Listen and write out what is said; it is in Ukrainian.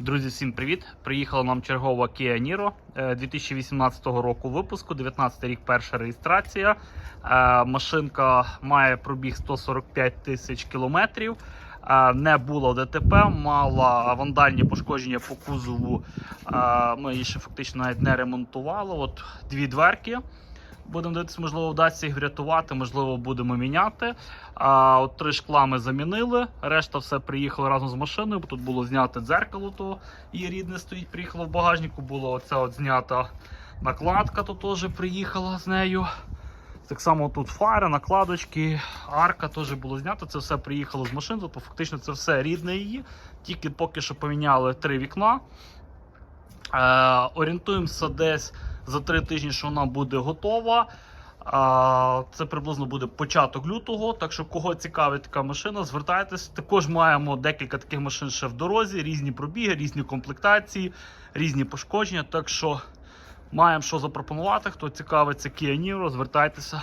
Друзі, всім привіт! Приїхала нам чергова Kia Niro е, 2018 року випуску, 19 рік перша реєстрація. Е, Машинка має пробіг 145 тисяч кілометрів. Е, Не було ДТП, мала вандальні пошкодження по кузову. Е, Ми її ще фактично навіть не ремонтували. От дві дверки. Будемо дивитися, можливо, вдасться їх врятувати, можливо, будемо міняти. А, от три шкла ми замінили. Решта все приїхало разом з машиною, тут було знято дзеркало, то її рідне стоїть, приїхало в багажнику. Було оця от знята накладка, то теж приїхала з нею. Так само тут фари, накладочки, арка теж було знято. Це все приїхало з машин, тобто фактично це все рідне її. Тільки поки що поміняли три вікна. Е, орієнтуємося десь за три тижні, що вона буде готова. Це приблизно буде початок лютого. Так що, кого цікавить така машина, звертайтесь. Також маємо декілька таких машин ще в дорозі, різні пробіги, різні комплектації, різні пошкодження. Так що маємо що запропонувати. Хто цікавиться Kia Niro, звертайтеся.